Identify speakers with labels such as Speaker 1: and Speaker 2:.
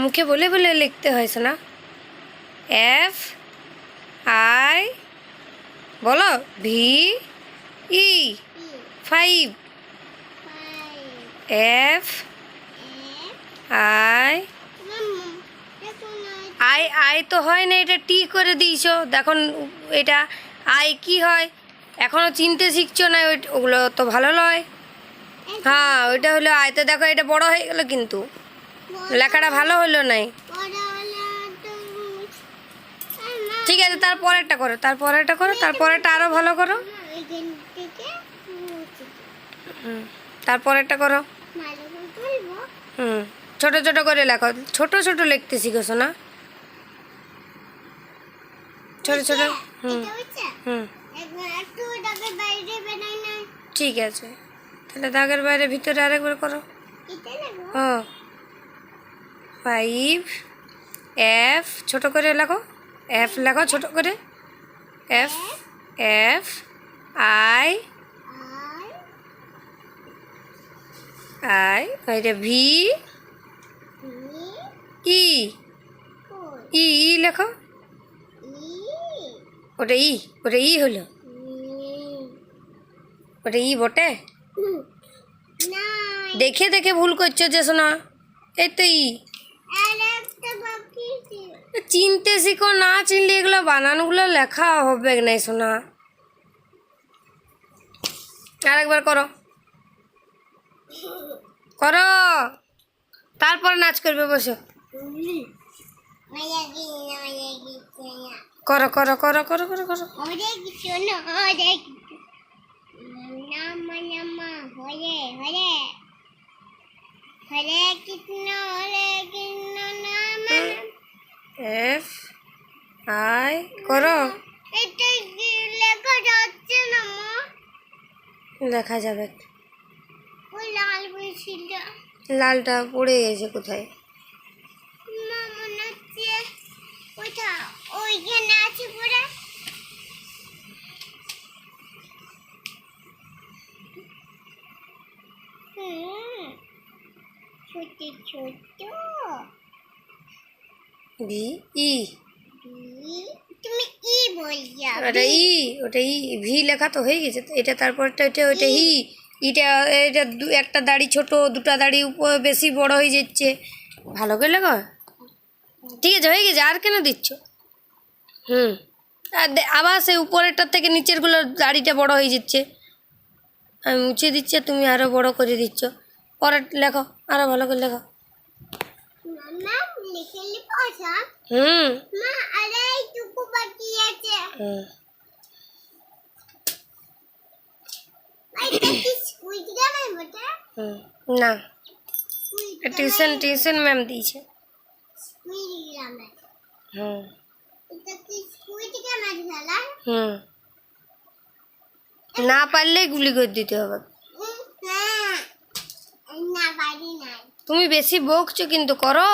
Speaker 1: মুখে বলে বলে লিখতে হয়েছে না? এফ আই বলো V E five F I I I তো হয় না, এটা টি করে দিয়েছ। দেখুন, এটা আই কি হয়? এখনও চিনতে শিখছো না ওগুলো তো ভালো নয়। হ্যাঁ ওইটা হলো আয় তো দেখো, এটা বড় হয়ে গেল কিন্তু। লেখাটা ভালো হলো নাই? ঠিক আছে তারপরেরটা করো তারপরেরটা করো তারপরেরটা আরও ভালো করো। হুম তারপরেরটা করো। হুম ছোট ছোট করে লেখো ছোট ছোট লিখতে শিখেছো না? ছোট ছোট হুম হুম। ঠিক আছে তাহলে দাগের বাইরে ভিতরে আরেকবার করো। ও ফাইভ এফ ছোট করে লেখো এফ লেখো ছোট করে। এফ এফ আই আই এটা ভি ই ই ই লেখো। ওটা ই ওটা ই হলো। ওটা ই বটে? দেখে দেখে ভুল করছ যে শোনা। এই তো ই চিনতে শিখো, না চিনলে এগুলো বানানগুলো লেখা হবে না শোনা আরেকবার করো। করো। তারপর নাচ করবে, বসো। করো করো করো করো করো করো।
Speaker 2: হরে। কৃষ্ণ হরে কৃষ্ণ নাম।
Speaker 1: এফ আই করো।
Speaker 2: এটা লেখা যাচ্ছে না মা?
Speaker 1: দেখা যাবে।
Speaker 2: ওই লাল বইছিল
Speaker 1: লালটা পড়ে গেছে কোথায়?
Speaker 2: মা মনে হচ্ছে ওইটা ওইখানে আছে পরে হুম ছোট ছোট
Speaker 1: ভি ই।
Speaker 2: বি, তুমি ই বলছো।
Speaker 1: ওটা ই ওটা ই। ভি লেখা তো হয়ে গেছে এটা তারপরটা ওইটা ওইটা ই। ইটা এটা দু একটা দাড়ি ছোট দুটা দাড়ি উপর বেশি বড় হয়ে যাচ্ছে। ভালো করে লেখো। ঠিক আছে হয়ে গেছে আর কেন দিচ্ছ? হুম। আর আবার সেই উপরেরটার থেকে নিচেরগুলো দাড়িটা বড় হয়ে যাচ্ছে। আমি মুছে দিচ্ছি তুমি আরও বড় করে দিচ্ছ। পরের লেখো আরও ভালো করে লেখো
Speaker 2: মামা লিখে লিখো
Speaker 1: হুম
Speaker 2: মা আরে এইটুকু বাকি আছে
Speaker 1: হুম
Speaker 2: এটা কি স্কুইড গ্রামের বটে
Speaker 1: হুম না
Speaker 2: স্কুইড
Speaker 1: টিউশন টিউশন ম্যাম দিয়েছে
Speaker 2: স্কুইড গ্রামের
Speaker 1: হুম
Speaker 2: এটা কি স্কুইড গ্রামের খেলা
Speaker 1: হুম না পারলে গুলি করে দিতে হবে
Speaker 2: হ্যাঁ না বাড়ি নাই
Speaker 1: তুমি বেশি বকছো কিন্তু করো।